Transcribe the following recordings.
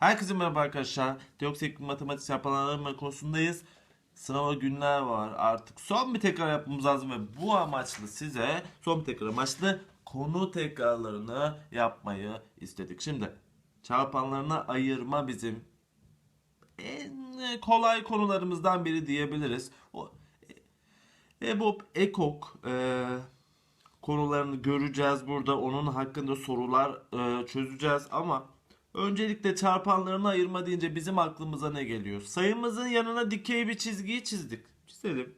Herkese merhaba arkadaşlar. Deoksik matematik çarpanlarma konusundayız. Sınava günler var. Artık son bir tekrar yapmamız lazım ve bu amaçlı size son bir tekrar amaçlı konu tekrarlarını yapmayı istedik. Şimdi çarpanlarına ayırma bizim en kolay konularımızdan biri diyebiliriz. O EBOB, EKOK e, konularını göreceğiz burada. Onun hakkında sorular e, çözeceğiz ama öncelikle çarpanlarını ayırma deyince bizim aklımıza ne geliyor? Sayımızın yanına dikey bir çizgiyi çizdik. Çizelim.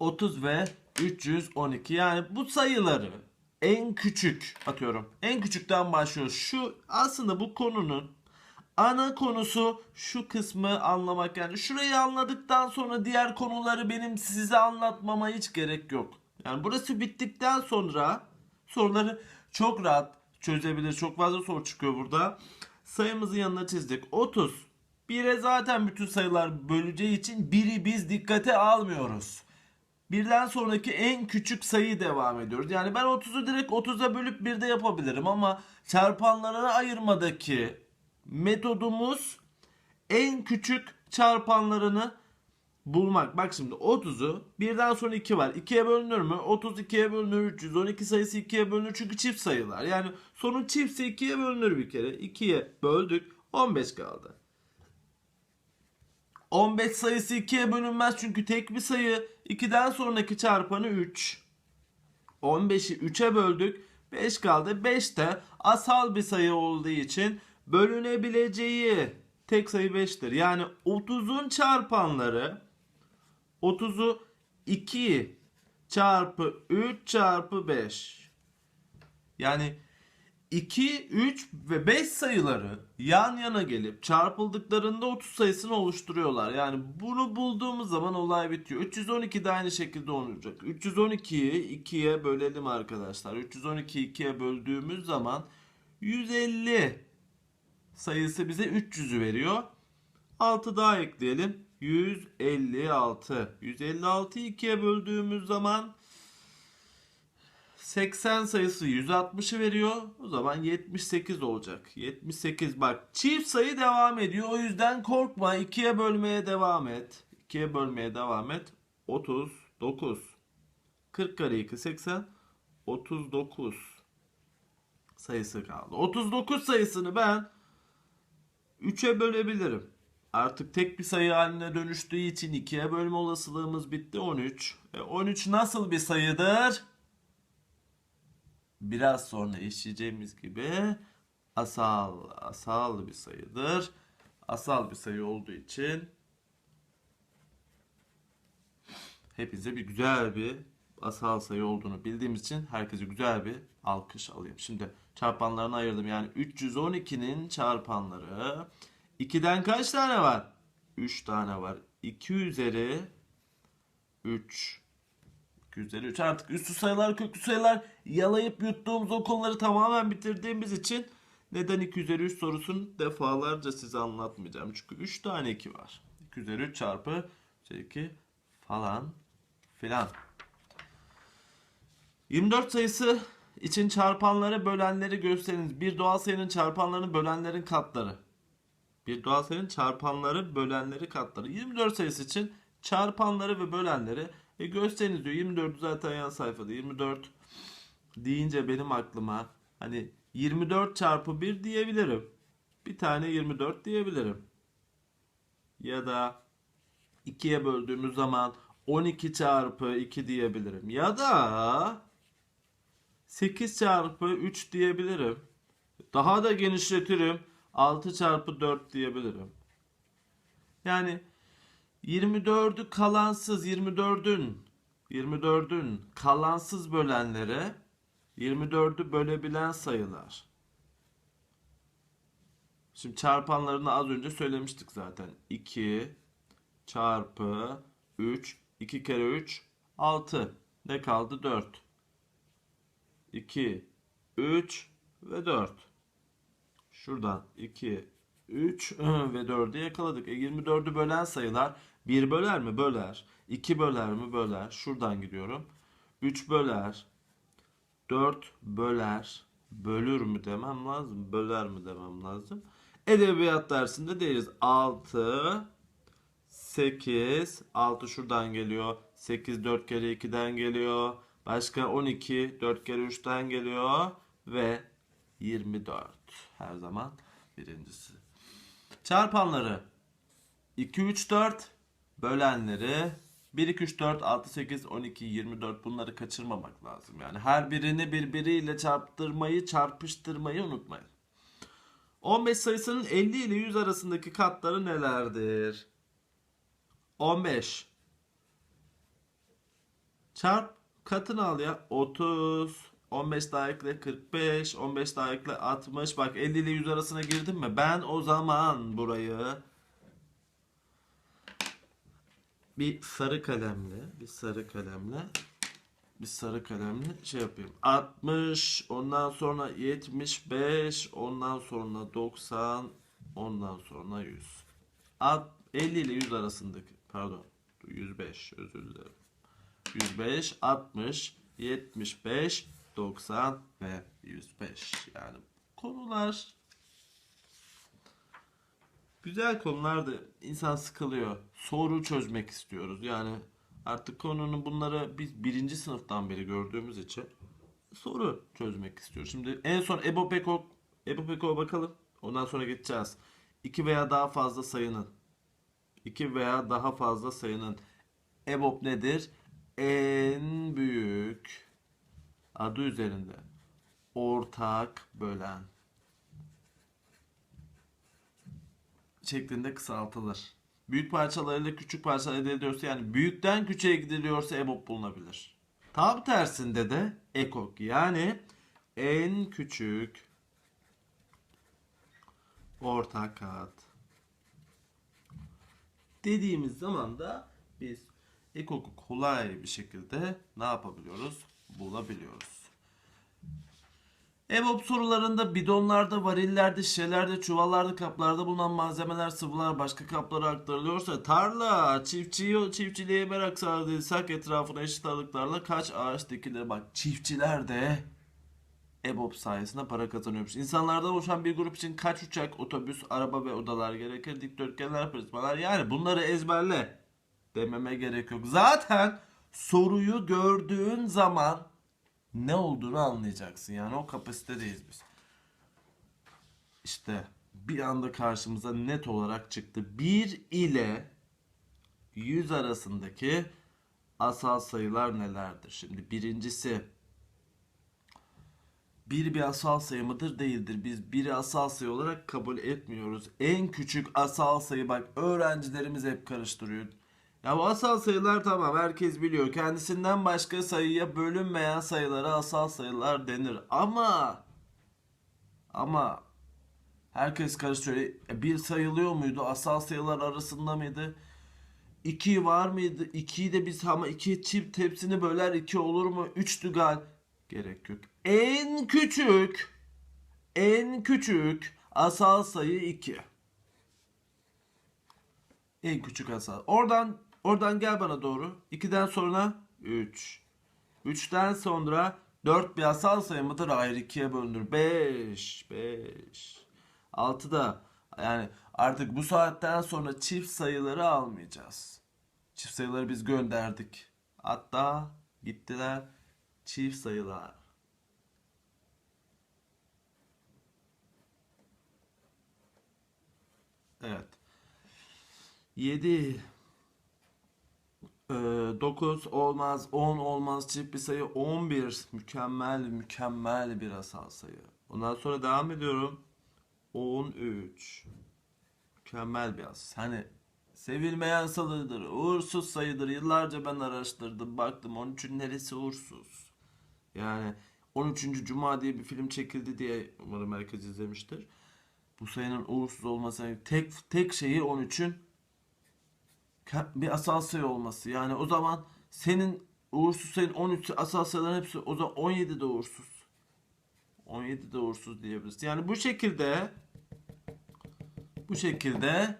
30 ve 312 yani bu sayıları en küçük atıyorum. En küçükten başlıyoruz. Şu aslında bu konunun ana konusu şu kısmı anlamak yani şurayı anladıktan sonra diğer konuları benim size anlatmama hiç gerek yok. Yani burası bittikten sonra soruları çok rahat çözebilir. Çok fazla soru çıkıyor burada. Sayımızın yanına çizdik. 30. 1'e zaten bütün sayılar böleceği için 1'i biz dikkate almıyoruz. Birden sonraki en küçük sayı devam ediyoruz. Yani ben 30'u direkt 30'a bölüp 1'de yapabilirim ama çarpanlarına ayırmadaki metodumuz en küçük çarpanlarını bulmak. Bak şimdi 30'u birden sonra 2 var. 2'ye bölünür mü? 30 2'ye bölünür. 312 sayısı 2'ye bölünür çünkü çift sayılar. Yani sonun çiftse 2'ye bölünür bir kere. 2'ye böldük. 15 kaldı. 15 sayısı 2'ye bölünmez çünkü tek bir sayı. 2'den sonraki çarpanı 3. 15'i 3'e böldük. 5 kaldı. 5 de asal bir sayı olduğu için bölünebileceği tek sayı 5'tir. Yani 30'un çarpanları 30'u 2 çarpı 3 çarpı 5. Yani 2, 3 ve 5 sayıları yan yana gelip çarpıldıklarında 30 sayısını oluşturuyorlar. Yani bunu bulduğumuz zaman olay bitiyor. 312 de aynı şekilde olacak. 312'yi 2'ye bölelim arkadaşlar. 312'yi 2'ye böldüğümüz zaman 150 sayısı bize 300'ü veriyor. 6 daha ekleyelim. 156. 156'yı 2'ye böldüğümüz zaman 80 sayısı 160'ı veriyor. O zaman 78 olacak. 78 bak çift sayı devam ediyor. O yüzden korkma. 2'ye bölmeye devam et. 2'ye bölmeye devam et. 39. 40 kare 2 80. 39 sayısı kaldı. 39 sayısını ben 3'e bölebilirim. Artık tek bir sayı haline dönüştüğü için 2'ye bölme olasılığımız bitti 13. E 13 nasıl bir sayıdır? Biraz sonra işleyeceğimiz gibi asal asal bir sayıdır. Asal bir sayı olduğu için hepinize bir güzel bir asal sayı olduğunu bildiğimiz için herkese güzel bir alkış alayım. Şimdi çarpanlarını ayırdım. Yani 312'nin çarpanları 2'den kaç tane var? 3 tane var. 2 üzeri 3 2 üzeri 3 artık üstü sayılar köklü sayılar yalayıp yuttuğumuz o konuları tamamen bitirdiğimiz için neden 2 üzeri 3 sorusunu defalarca size anlatmayacağım. Çünkü 3 tane 2 var. 2 üzeri 3 çarpı 2 falan filan. 24 sayısı için çarpanları bölenleri gösteriniz. Bir doğal sayının çarpanlarını bölenlerin katları. Bir doğal sayının çarpanları bölenleri katları. 24 sayısı için çarpanları ve bölenleri e gösteriniz diyor. 24 zaten yan sayfada. 24 deyince benim aklıma hani 24 çarpı 1 diyebilirim. Bir tane 24 diyebilirim. Ya da 2'ye böldüğümüz zaman 12 çarpı 2 diyebilirim. Ya da 8 çarpı 3 diyebilirim. Daha da genişletirim. 6 çarpı 4 diyebilirim. Yani 24'ü kalansız 24'ün 24'ün kalansız bölenlere 24'ü bölebilen sayılar. Şimdi çarpanlarını az önce söylemiştik zaten. 2 çarpı 3 2 kere 3 6 ne kaldı 4 2 3 ve 4 şuradan 2 3 ve 4'ü yakaladık. E 24'ü bölen sayılar 1 böler mi? Böler. 2 böler mi? Böler. Şuradan gidiyorum. 3 böler. 4 böler. bölür mü demem lazım, böler mi demem lazım. Edebiyat dersinde değiliz. 6 8 6 şuradan geliyor. 8 4 kere 2'den geliyor. Başka 12 4 kere 3'ten geliyor ve 24. Her zaman birincisi. Çarpanları 2 3 4 bölenleri 1 2 3 4 6 8 12 24 bunları kaçırmamak lazım. Yani her birini birbiriyle çarptırmayı, çarpıştırmayı unutmayın. 15 sayısının 50 ile 100 arasındaki katları nelerdir? 15 çarp katını al ya 30 15 daha ekle 45 15 daha ekle 60 bak 50 ile 100 arasına girdim mi? Ben o zaman burayı bir sarı kalemle bir sarı kalemle bir sarı kalemle şey yapayım. 60 ondan sonra 75 ondan sonra 90 ondan sonra 100 Alt- 50 ile 100 arasındaki pardon 105 özür dilerim. 105 60 75 90 ve 105 yani konular güzel konulardı insan sıkılıyor soru çözmek istiyoruz yani artık konunun bunları biz birinci sınıftan beri gördüğümüz için soru çözmek istiyoruz. Şimdi en son Ebo Pekok Ebo bakalım. Ondan sonra geçeceğiz. İki veya daha fazla sayının iki veya daha fazla sayının EBOB nedir? En büyük adı üzerinde ortak bölen şeklinde kısaltılır. Büyük parçalarıyla küçük parçalar elde ediyorsa yani büyükten küçüğe gidiliyorsa EBOB bulunabilir. Tam tersinde de EKOK yani en küçük ortak kat dediğimiz zaman da biz EKOK'u kolay bir şekilde ne yapabiliyoruz? Bulabiliyoruz. EBOB sorularında bidonlarda, varillerde, şişelerde, çuvallarda, kaplarda bulunan malzemeler, sıvılar başka kaplara aktarılıyorsa tarla, çiftçi, çiftçiliğe merak sardıysak etrafına eşit aralıklarla kaç ağaç dikilir? Bak çiftçiler de EBOB sayesinde para kazanıyormuş. İnsanlarda oluşan bir grup için kaç uçak, otobüs, araba ve odalar gerekir? Dikdörtgenler, prizmalar yani bunları ezberle dememe gerek yok. Zaten soruyu gördüğün zaman ne olduğunu anlayacaksın. Yani o kapasitedeyiz biz. İşte bir anda karşımıza net olarak çıktı. 1 ile 100 arasındaki asal sayılar nelerdir? Şimdi birincisi bir bir asal sayı mıdır? Değildir. Biz biri asal sayı olarak kabul etmiyoruz. En küçük asal sayı bak öğrencilerimiz hep karıştırıyor. Ya bu asal sayılar tamam herkes biliyor. Kendisinden başka sayıya bölünmeyen sayılara asal sayılar denir. Ama ama herkes karıştırıyor. E, Bir sayılıyor muydu? Asal sayılar arasında mıydı? 2 var mıydı? 2'yi de biz ama 2 çift tepsini böler 2 olur mu? 3'tü gal. Gerek yok. En küçük en küçük asal sayı 2. En küçük asal. Oradan oradan gel bana doğru. 2'den sonra 3. 3'ten sonra 4 bir asal sayı mıdır? Hayır 2'ye bölünür. 5. 5. 6 da yani artık bu saatten sonra çift sayıları almayacağız. Çift sayıları biz gönderdik. Hatta gittiler çift sayılar. Evet. 7 9 olmaz, 10 olmaz, çift bir sayı 11 mükemmel mükemmel bir asal sayı. Ondan sonra devam ediyorum. 13 mükemmel bir asal. Hani sevilmeyen sayıdır, uğursuz sayıdır. Yıllarca ben araştırdım, baktım 13'ün neresi uğursuz. Yani 13. Cuma diye bir film çekildi diye umarım herkes izlemiştir. Bu sayının uğursuz olması tek tek şeyi 13'ün ke- bir asal sayı olması. Yani o zaman senin uğursuz sayın 13 asal sayıların hepsi o zaman 17 de uğursuz. 17 de uğursuz diyebiliriz. Yani bu şekilde bu şekilde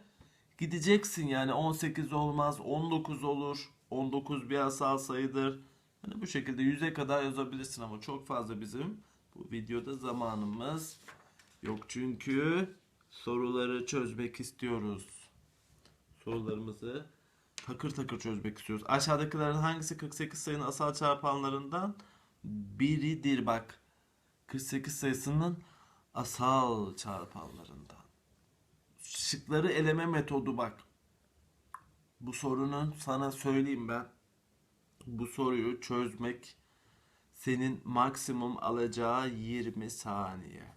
gideceksin yani 18 olmaz 19 olur 19 bir asal sayıdır. Hani bu şekilde 100'e kadar yazabilirsin ama çok fazla bizim Bu videoda zamanımız yok çünkü soruları çözmek istiyoruz. Sorularımızı takır takır çözmek istiyoruz. Aşağıdakilerin hangisi 48 sayının asal çarpanlarından biridir bak. 48 sayısının asal çarpanlarından. Şıkları eleme metodu bak. Bu sorunun sana söyleyeyim ben. Bu soruyu çözmek senin maksimum alacağı 20 saniye.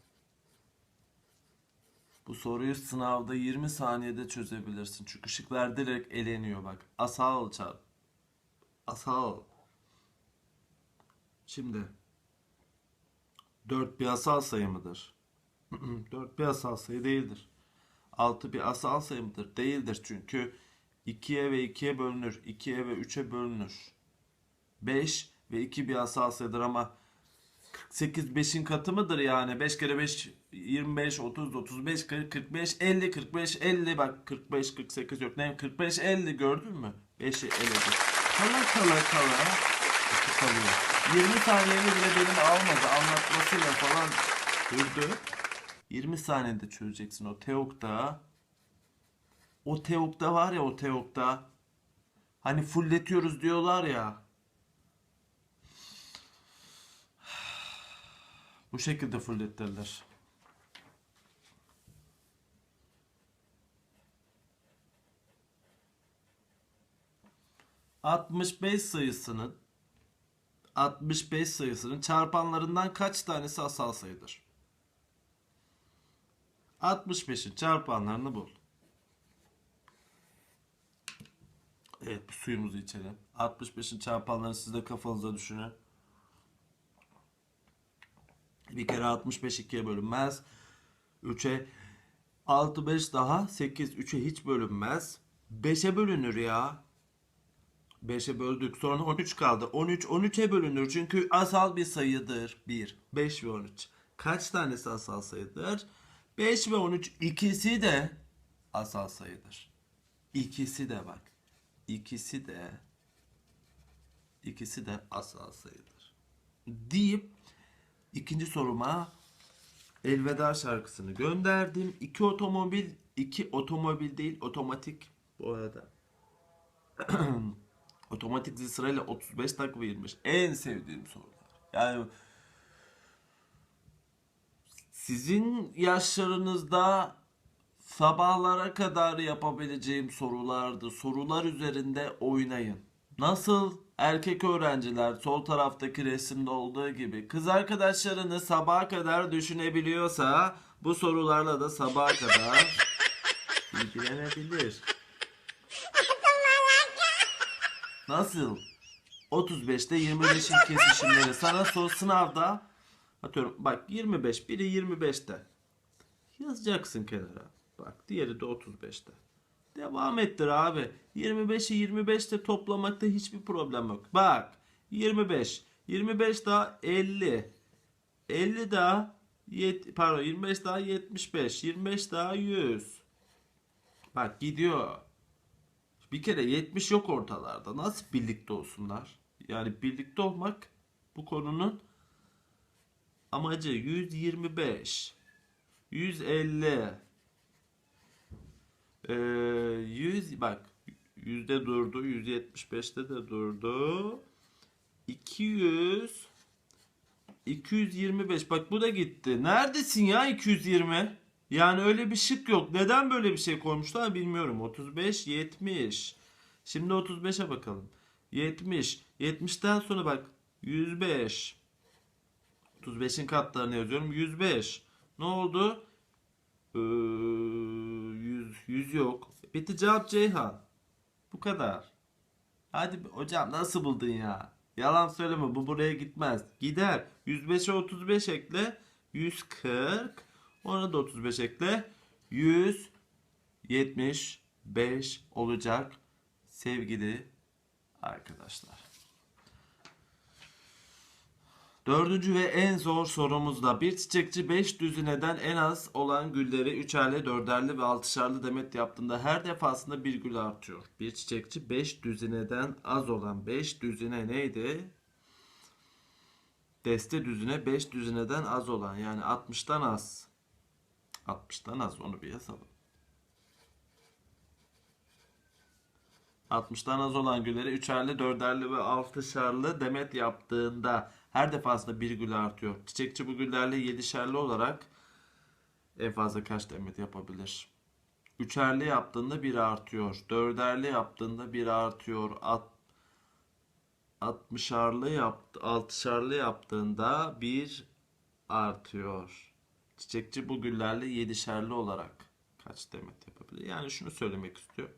Bu soruyu sınavda 20 saniyede çözebilirsin. Çünkü şıklar direkt eleniyor bak. Asal çarp. Asal. Şimdi 4 bir asal sayı mıdır? 4 bir asal sayı değildir. 6 bir asal sayı mıdır? Değildir çünkü 2'ye ve 2'ye bölünür. 2'ye ve 3'e bölünür. 5 ve 2 bir asal sayıdır ama 48 5'in katı mıdır yani? 5 kere 5 25 30 35 40 45 50 45 50 bak 45 48 yok. Ne 45 50 gördün mü? 5'i eledik. Kala kala kala kalıyor. 20 saniyemi bile benim almadı. Anlatmasıyla falan durdu. 20 saniyede çözeceksin o Teok'ta. O Teok'ta var ya o Teok'ta. Hani fulletiyoruz diyorlar ya. Bu şekilde fullettirler. ...65 sayısının... ...65 sayısının çarpanlarından kaç tanesi asal sayıdır? 65'in çarpanlarını bul. Evet bir suyumuzu içelim. 65'in çarpanlarını siz de kafanıza düşünün. Bir kere 65 2'ye bölünmez. 3'e 6 5 daha 8 3'e hiç bölünmez. 5'e bölünür ya. 5'e böldük. Sonra 13 kaldı. 13 13'e bölünür. Çünkü asal bir sayıdır. 1 5 ve 13. Kaç tanesi asal sayıdır? 5 ve 13 ikisi de asal sayıdır. İkisi de bak. İkisi de ikisi de asal sayıdır. Deyip ikinci soruma elveda şarkısını gönderdim. İki otomobil, iki otomobil değil otomatik bu arada. otomatik zil sırayla 35 dakika ve 25. En sevdiğim sorular. Yani sizin yaşlarınızda sabahlara kadar yapabileceğim sorulardı. Sorular üzerinde oynayın. Nasıl erkek öğrenciler sol taraftaki resimde olduğu gibi kız arkadaşlarını sabaha kadar düşünebiliyorsa bu sorularla da sabaha kadar ilgilenebilir. Nasıl? 35'te 25'in kesişimleri sana sor sınavda atıyorum bak 25 biri 25'te yazacaksın kenara. Bak diğeri de 35'te. Devam ettir abi. 25'i 25'te toplamakta hiçbir problem yok. Bak 25. 25 daha 50. 50 daha yet, pardon 25 daha 75. 25 daha 100. Bak gidiyor. Bir kere 70 yok ortalarda. Nasıl birlikte olsunlar? Yani birlikte olmak bu konunun amacı 125. 150 ee, 100 bak yüzde durdu 175'te de durdu 200 225 bak bu da gitti neredesin ya 220 yani öyle bir şık yok neden böyle bir şey koymuşlar bilmiyorum 35 70 şimdi 35'e bakalım 70 70'ten sonra bak 105 35'in katlarını yazıyorum 105 ne oldu ee, 100, 100 yok. Bitti cevap Ceyhan. Bu kadar. Hadi hocam nasıl buldun ya? Yalan söyleme bu buraya gitmez. Gider. 105'e 35 ekle. 140. Ona da 35 ekle. 175 olacak sevgili arkadaşlar. Dördüncü ve en zor sorumuzda bir çiçekçi 5 düzineden en az olan gülleri üçerli, dörderli ve altışarlı demet yaptığında her defasında bir gül artıyor. Bir çiçekçi 5 düzineden az olan 5 düzine neydi? Deste düzine 5 düzineden az olan yani 60'tan az. 60'tan az onu bir yazalım. 60'tan az olan gülleri üçerli, dörderli ve altışarlı demet yaptığında her defasında bir gül artıyor. Çiçekçi bu güllerle yedişerli olarak en fazla kaç demet yapabilir? Üçerli yaptığında bir artıyor. Dörderli yaptığında bir artıyor. At, altmışarlı yaptı, altışarlı yaptığında bir artıyor. Çiçekçi bu güllerle yedişerli olarak kaç demet yapabilir? Yani şunu söylemek istiyor.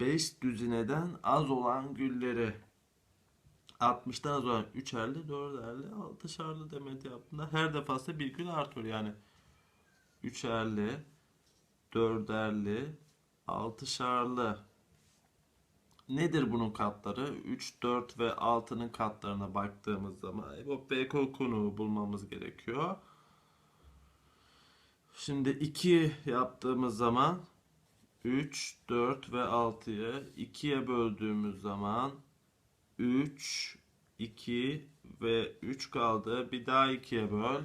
5 düzineden az olan gülleri 60'tan az olan 3'erli, 4'erli, 6'şarlı demet yaptığında her defasında bir gül artıyor. Yani 3'erli, 4'erli, 6'şarlı. Nedir bunun katları? 3, 4 ve 6'nın katlarına baktığımız zaman EBOB ve ekokunu bulmamız gerekiyor. Şimdi 2 yaptığımız zaman 3, 4 ve 6'yı 2'ye böldüğümüz zaman 3, 2 ve 3 kaldı. Bir daha 2'ye böl.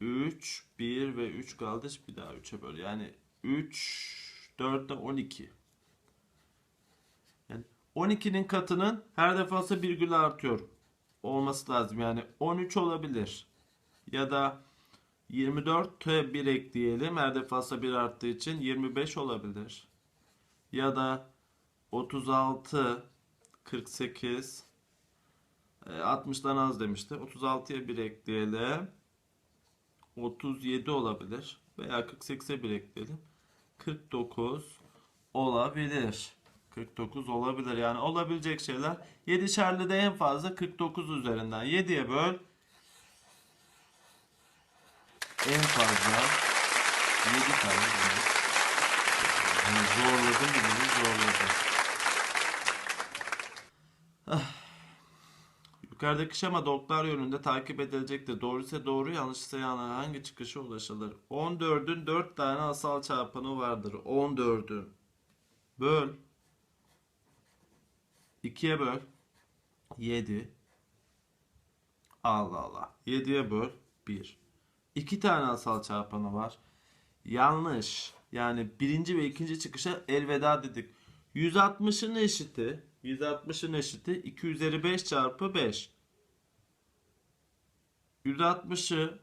3, 1 ve 3 kaldı. Bir daha 3'e böl. Yani 3, 4 de 12. Yani 12'nin katının her defasında virgül artıyor. Olması lazım. Yani 13 olabilir. Ya da 24'e 1 ekleyelim. Her defasında 1 arttığı için 25 olabilir. Ya da 36, 48, e, 60'dan az demişti. 36'ya 1 ekleyelim. 37 olabilir. Veya 48'e 1 ekleyelim. 49 olabilir. 49 olabilir. Yani olabilecek şeyler. 7'şerli de en fazla 49 üzerinden. 7'ye böl. En fazla 7 tane. Yani zorladım bunu zorladım. Ah. Yukarıdaki şema doklar yönünde takip edilecektir. Doğru ise doğru, yanlış ise yanlış. Hangi çıkışa ulaşılır? 14'ün 4 tane asal çarpanı vardır. 14'ün böl 2'ye böl 7 Allah Allah 7'ye böl 1 2 tane asal çarpanı var. Yanlış. Yani birinci ve ikinci çıkışa elveda dedik. 160'ın eşiti 160'ın eşiti 2 üzeri 5 çarpı 5. 160'ı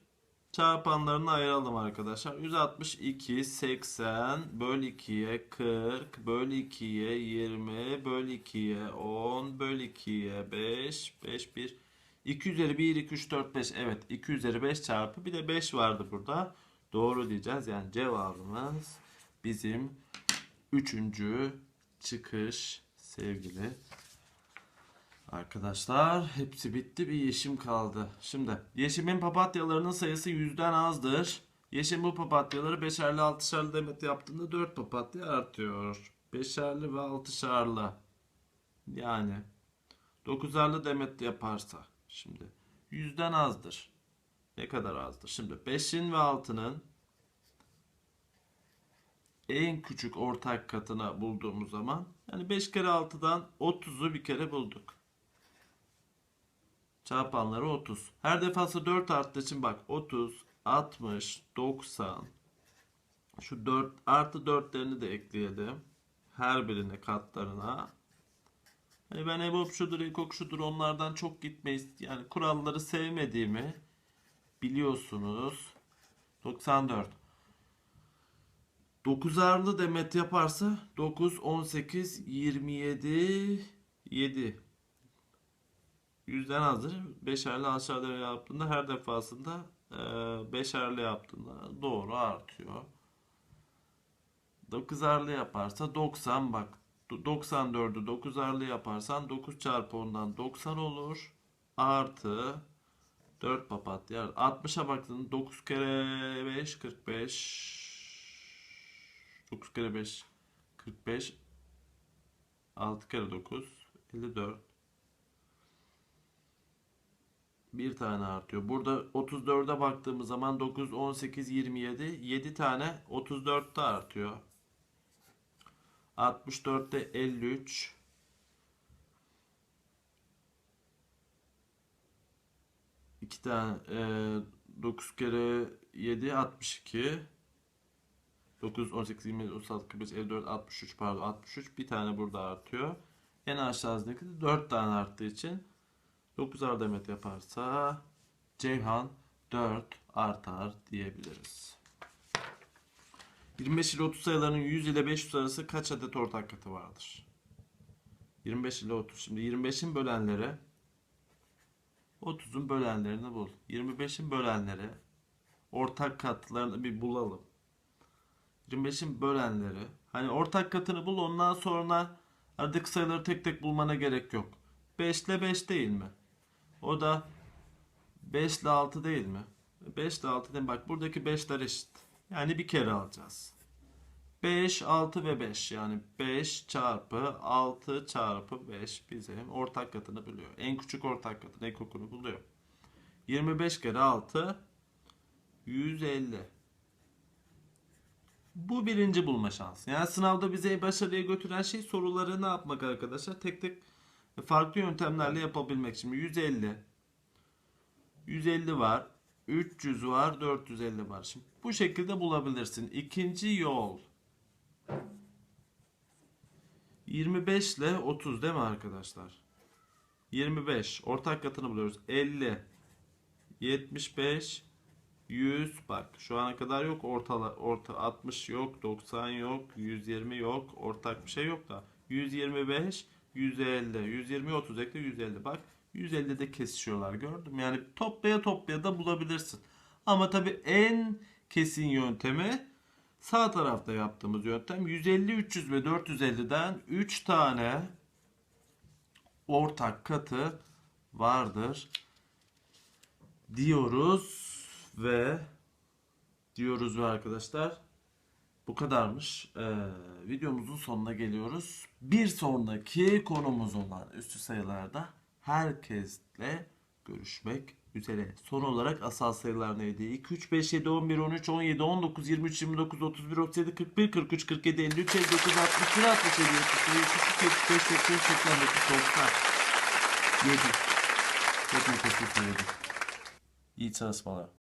çarpanlarını ayıralım arkadaşlar. 162 80 böl 2'ye 40 böl 2'ye 20 böl 2'ye 10 böl 2'ye 5 5 1 2 üzeri 1 2 3 4 5 evet 2 üzeri 5 çarpı bir de 5 vardı burada. Doğru diyeceğiz. Yani cevabımız bizim üçüncü çıkış sevgili arkadaşlar. Hepsi bitti. Bir yeşim kaldı. Şimdi yeşimin papatyalarının sayısı yüzden azdır. Yeşim bu papatyaları beşerli altışarlı demet yaptığında 4 papatya artıyor. Beşerli ve altışarlı. Yani dokuzarlı demet yaparsa şimdi yüzden azdır. Ne kadar azdır? Şimdi 5'in ve 6'nın en küçük ortak katına bulduğumuz zaman yani 5 kere 6'dan 30'u bir kere bulduk. Çarpanları 30. Her defasında 4 arttığı için bak 30, 60, 90. Şu 4 artı 4'lerini de ekleyelim. Her birine katlarına. Hani ben EBOB şudur, EKOK şudur onlardan çok gitmeyiz. Yani kuralları sevmediğimi biliyorsunuz. 94. 9'arlı demet yaparsa 9, 18, 27, 7. Yüzden azdır. Beşerli aşağıda yaptığında her defasında e, beşerli yaptığında doğru artıyor. 9'arlı yaparsa 90 bak 94'ü 9'arlı yaparsan 9 çarpı 10'dan 90 olur. Artı 4 papatya. 60'a baktığında 9 kere 5 45 9 kere 5 45 6 kere 9 54 bir tane artıyor. Burada 34'e baktığımız zaman 9 18 27 7 tane 34'te artıyor. 64'te 53 2 tane e, 9 kere 7 62 9 18 20 36 45 54 63 pardon 63 bir tane burada artıyor. En aşağıdaki de 4 tane arttığı için 9 demet yaparsa Ceyhan 4 artar diyebiliriz. 25 ile 30 sayılarının 100 ile 500 arası kaç adet ortak katı vardır? 25 ile 30. Şimdi 25'in bölenleri 30'un bölenlerini bul. 25'in bölenleri ortak katlarını bir bulalım. 25'in bölenleri hani ortak katını bul ondan sonra aradaki sayıları tek tek bulmana gerek yok. 5 ile 5 değil mi? O da 5 ile 6 değil mi? 5 ile 6 değil mi? Bak buradaki 5'ler eşit. Yani bir kere alacağız. 5, 6 ve 5 yani 5 çarpı 6 çarpı 5 bizim ortak katını buluyor. En küçük ortak katını ekokunu buluyor. 25 kere 6 150. Bu birinci bulma şansı. Yani sınavda bize başarıya götüren şey soruları ne yapmak arkadaşlar? Tek tek farklı yöntemlerle yapabilmek. Şimdi 150 150 var. 300 var. 450 var. Şimdi bu şekilde bulabilirsin. İkinci yol 25 ile 30 değil mi arkadaşlar? 25 ortak katını buluyoruz. 50 75 100 bak şu ana kadar yok ortala orta 60 yok 90 yok 120 yok ortak bir şey yok da 125 150 120 30 ekle 150 bak 150'de kesişiyorlar gördüm yani toplaya toplaya da bulabilirsin. Ama tabi en kesin yöntemi sağ tarafta yaptığımız yöntem 150 300 ve 450'den 3 tane ortak katı vardır diyoruz ve diyoruz ve arkadaşlar bu kadarmış. Ee, videomuzun sonuna geliyoruz. Bir sonraki konumuz olan üstü sayılarda herkesle görüşmek üzere. Son olarak asal sayılar neydi? 2, 3, 5, 7, 11, 13, 17, 19, 23, 29, 31, 37, 41, 43, 47, 53, 59, 61, 67, 72, 73, 75, 80, 89, 90. 7. Çok nefesli sayıydı. İyi çalışmalar.